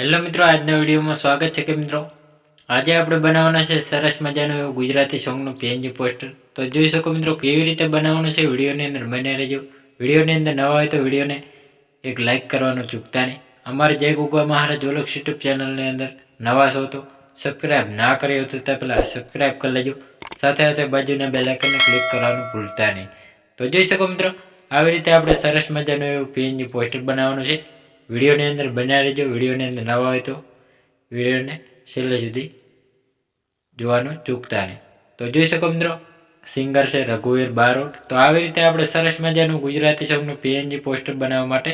Hello મિત્રો, આજના વિડીયોમાં સ્વાગત છે કે મિત્રો? આજે આપણે બનાવવાના છે સરસ મજાનું એવું ગુજરાતી સોંગનું પીએનજી પોસ્ટર. તો જોઈ શકો મિત્રો કેવી રીતે બનાવવાનું છે વિડીયોની અંદર બને રહેજો. વિડીયોની અંદર નવા હોય તો વિડીયોને એક લાઇક કરવાનું ચૂકતા નહીં. અમારે જય ગુગા મહારાજ ઓલક્ષ યુટ્યુબ ચેનલની અંદર નવા છો તો સબસ્ક્રાઈબ ના કર્યો તો તે પહેલાં સબસ્ક્રાઈબ કરી લેજો. સાથે સાથે બાજુના બેલાઇકનને ક્લિક કરવાનું ભૂલતા નહીં. તો જોઈ શકો મિત્રો, આવી રીતે આપણે સરસ મજાનું એવું પીએનજી પોસ્ટર બનાવવાનું છે. વિડીયોની અંદર બન્યા રહેજો વિડીયોની અંદર નવા હોય તો વિડીયોને છેલ્લે સુધી જોવાનું ચૂકતા નહીં. તો જોઈ શકો મિત્રો, સિંગર છે રઘુવીર બારોટ. તો આવી રીતે આપણે સરસ મજાનું ગુજરાતી સોંગનું પીએનજી પોસ્ટર બનાવવા માટે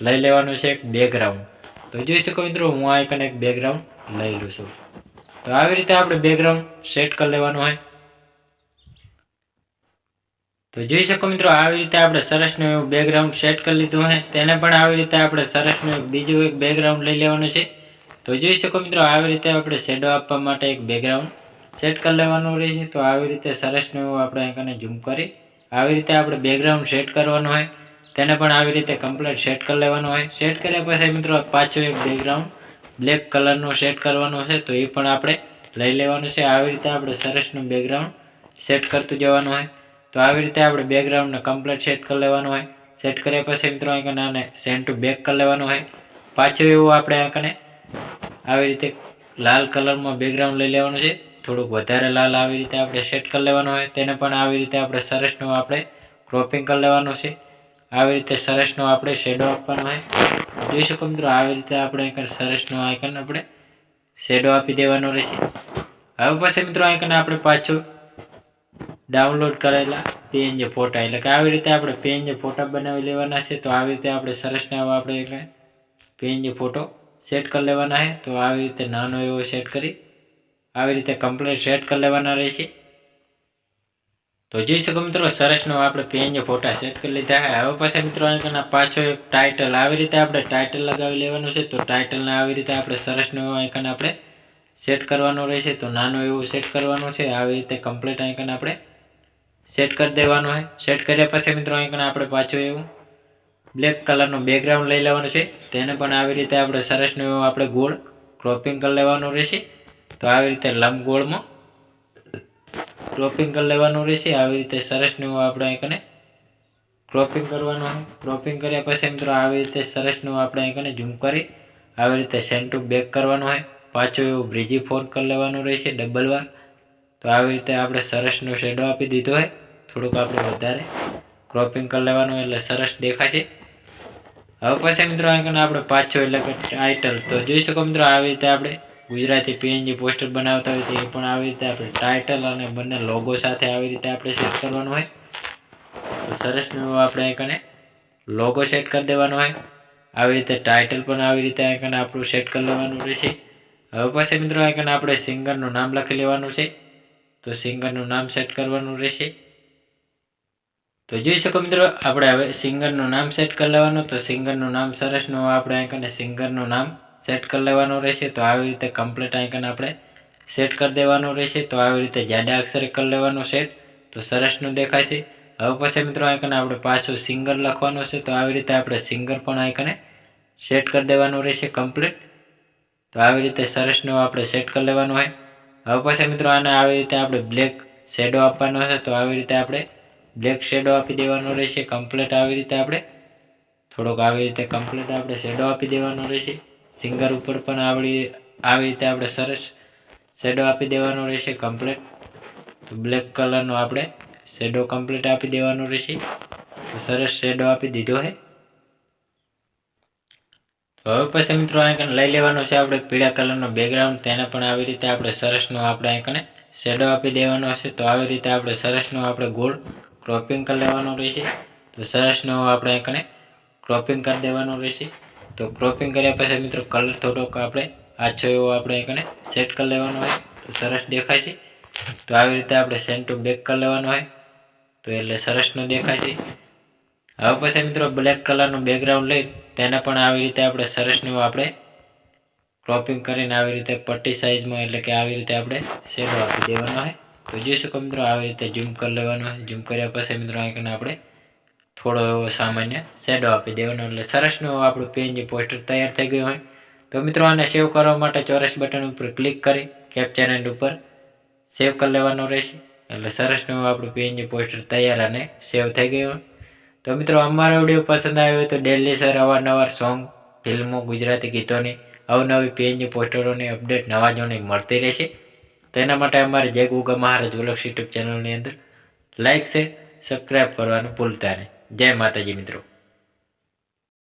લઈ લેવાનું છે એક બેકગ્રાઉન્ડ તો જોઈ શકો મિત્રો, હું આ એક બેકગ્રાઉન્ડ લઈ લઉં છું. તો આવી રીતે આપણે બેકગ્રાઉન્ડ સેટ કરી લેવાનું હોય. તો જોઈ શકો મિત્રો, આવી રીતે આપણે સરસનું એવું બેકગ્રાઉન્ડ સેટ કરી લીધું છે તેને પણ આવી રીતે આપણે સરસનું બીજું એક બેકગ્રાઉન્ડ લઈ લેવાનું છે. તો જોઈ શકો મિત્રો, આવી રીતે આપણે શેડો આપવા માટે એક બેકગ્રાઉન્ડ સેટ કરી લેવાનું રહેશે તો આવી રીતે સરસનું એવું આપણે અહીંને ઝૂમ કરી, આવી રીતે આપણે બેકગ્રાઉન્ડ સેટ કરવાનું હોય. તેને પણ આવી રીતે કમ્પ્લીટ સેટ કરી લેવાનું હોય. સેટ કર્યા પછી મિત્રો, પાછું એક બેકગ્રાઉન્ડ બ્લેક કલરનું સેટ કરવાનું છે. તો એ પણ આપણે લઈ લેવાનું છે. આવી રીતે આપણે સરસનું બેકગ્રાઉન્ડ સેટ કરતું જવાનું હોય. તો આવી રીતે આપણે બેકગ્રાઉન્ડને કમ્પ્લીટ સેટ કરી લેવાનું હોય. સેટ કર્યા પછી મિત્રો અહીં આને સેન્ડ ટુ બેક કરી લેવાનું હોય. પાછું એવું આપણે આંકને આવી રીતે લાલ કલરમાં બેકગ્રાઉન્ડ લઈ લેવાનું છે. થોડુંક વધારે લાલ આવી રીતે આપણે સેટ કરી લેવાનું હોય. તેને પણ આવી રીતે આપણે સરસનું આપણે ક્રોપિંગ કરી લેવાનું છે. આવી રીતે સરસનો આપણે શેડો આપવાનો હોય. જોઈ શકો મિત્રો, આવી રીતે આપણે અહીં સરસનો આઇકન આપણે શેડો આપી દેવાનો રહેશે. હવે પછી મિત્રો અહીં આપણે પાછું ડાઉનલોડ કરેલા જે ફોટા. એટલે કે આવી રીતે આપણે પીએનજી ફોટા બનાવી લેવાના છે, તો આવી રીતે આપણે સરસના એવા આપણે પીએનજી ફોટો સેટ કરી લેવાના છે. તો આવી રીતે નાનો એવો સેટ કરી આવી રીતે કમ્પ્લીટ સેટ કરી લેવાના રહેશે. તો જોઈ શકો મિત્રો સરસનો આપણે પીએનજી ફોટા સેટ કરી લીધા છે. હવે પછી મિત્રો અહીંના પાછો એક ટાઇટલ આવી રીતે આપણે ટાઇટલ લગાવી લેવાનું છે. તો ટાઇટલને આવી રીતે આપણે સરસનો એવો આઇકન આપણે સેટ કરવાનો રહેશે. તો નાનો એવું સેટ કરવાનું છે. આવી રીતે કમ્પ્લીટ આઇકન આપણે સેટ કરી દેવાનું હોય સેટ કર્યા પછી મિત્રો અહીં આપણે પાછું એવું બ્લેક કલરનું બેકગ્રાઉન્ડ લઈ લેવાનું છે. તેને પણ આવી રીતે આપણે સરસનું એવું આપણે ગોળ ક્રોપિંગ કરી લેવાનું રહેશે. તો આવી રીતે લંબ ગોળમાં ક્રોપિંગ કરી લેવાનું રહેશે. આવી રીતે સરસનું એવું આપણે અહીં ક્રોપિંગ કરવાનું હોય ક્રોપિંગ કર્યા પછી મિત્રો આવી રીતે સરસનું આપણે અહીં ઝૂમ કરી આવી રીતે સેન્ટ બેક કરવાનું હોય પાછું એવું બ્રિજી ફોન કરી લેવાનું રહેશે ડબલ વાર. તો આવી રીતે આપણે સરસનો શેડો આપી દીધો હોય થોડુંક આપણે વધારે ક્રોપિંગ કરી લેવાનું એટલે સરસ દેખાશે. હવે પછી મિત્રો અહીં આપણે પાછો એટલે કે ટાઇટલ તો જોઈ શકો મિત્રો આવી રીતે આપણે ગુજરાતી પીએનજી પોસ્ટર બનાવતા હોય તો એ પણ આવી રીતે આપણે ટાઇટલ અને બંને લોગો સાથે આવી રીતે આપણે સેટ કરવાનું હોય. તો સરસ આપણે અહીં લોગો સેટ કરી દેવાનો હોય. આવી રીતે ટાઇટલ પણ આવી રીતે અહીં આપણું સેટ કરી લેવાનું રહેશે. હવે પછી મિત્રો અહીં આપણે સિંગરનું નામ લખી લેવાનું છે. તો સિંગરનું નામ સેટ કરવાનું રહેશે. તો જોઈ શકો મિત્રો, આપણે હવે સિંગરનું નામ સેટ કરી લેવાનું. તો સિંગરનું નામ સરસનું આપણે અહીં સિંગરનું નામ સેટ કરી લેવાનું રહેશે. તો આવી રીતે કમ્પ્લીટ આઈકન આપણે સેટ કરી દેવાનું રહેશે. તો આવી રીતે જાડા અક્ષરે કરી લેવાનું સેટ તો સરસનું દેખાશે હવે પછી મિત્રો આઈકન આપણે પાછું સિંગર લખવાનું છે. તો આવી રીતે આપણે સિંગર પણ આઈકને સેટ કરી દેવાનું રહેશે કમ્પ્લીટ તો આવી રીતે સરસનું આપણે સેટ કરી લેવાનું હોય. હવે પછી મિત્રો આને આવી રીતે આપણે બ્લેક શેડો આપવાનો છે. તો આવી રીતે આપણે બ્લેક શેડો આપી દેવાનો રહેશે કમ્પ્લેટ આવી રીતે આપણે, થોડોક આવી રીતે કમ્પ્લેટ આપણે શેડો આપી દેવાનો રહેશે. સિંગર ઉપર પણ આવડી, આવી રીતે આપણે સરસ શેડો આપી દેવાનો રહેશે કમ્પ્લેટ તો બ્લેક કલરનો આપણે શેડો કમ્પ્લેટ આપી દેવાનો રહેશે. તો સરસ શેડો આપી દીધો છે તો હવે પછી મિત્રો અહીં લઈ લેવાનો છે આપણે પીળા કલરનો બેકગ્રાઉન્ડ તેને પણ આવી રીતે આપણે સરસનો આપણે આંકને શેડો આપી દેવાનો છે તો આવી રીતે આપણે સરસનો આપણે ગોળ ક્રોપિંગ કરી લેવાનો રહેશે. તો સરસ નવો આપણે એકને ક્રોપિંગ કરી દેવાનું રહેશે. તો ક્રોપિંગ કર્યા પછી મિત્રો કલર થોડોક આપણે આછો એવો આપણે અહીં સેટ કરી લેવાનો હોય. તો સરસ દેખાય છે. તો આવી રીતે આપણે સેન્ટ બેક કરી લેવાનું હોય. તો એટલે સરસનું છે. હવે પછી મિત્રો બ્લેક કલરનું બેકગ્રાઉન્ડ લઈ તેને પણ આવી રીતે આપણે સરસનું આપણે ક્રોપિંગ કરીને આવી રીતે પટ્ટી સાઇઝમાં એટલે કે આવી રીતે આપણે શેડો આપી દેવાનો હોય. તો જોઈ શકો મિત્રો, આવી રીતે ઝૂમ કરી લેવાનું. ઝૂમ કર્યા પછી મિત્રો અહીં આપણે થોડો એવો સામાન્ય શેડો આપી દેવાનો. એટલે સરસનું આપણું પેનજી પોસ્ટર તૈયાર થઈ ગયું હોય. તો મિત્રો, આને સેવ કરવા માટે ચોરસ બટન ઉપર ક્લિક કરી કેપ્ચર એન્ડ ઉપર સેવ કરી લેવાનો રહેશે. એટલે સરસનું આપણું પીએનજી પોસ્ટર તૈયાર અને સેવ થઈ ગયું તો મિત્રો, અમારો વીડિયો પસંદ આવ્યો હોય તો ડેલી સર અવારનવાર સોંગ ફિલ્મો ગુજરાતી ગીતોની અવનવી પીએનજી પોસ્ટરોની અપડેટ નવા જોની મળતી રહેશે. તેના માટે અમારે જય ગુગા મહારાજ વ્લોગ્સ યુટ્યુબ ચેનલની અંદર લાઇક છે સબસ્ક્રાઈબ કરવાનું ભૂલતા નહીં. જય માતાજી મિત્રો.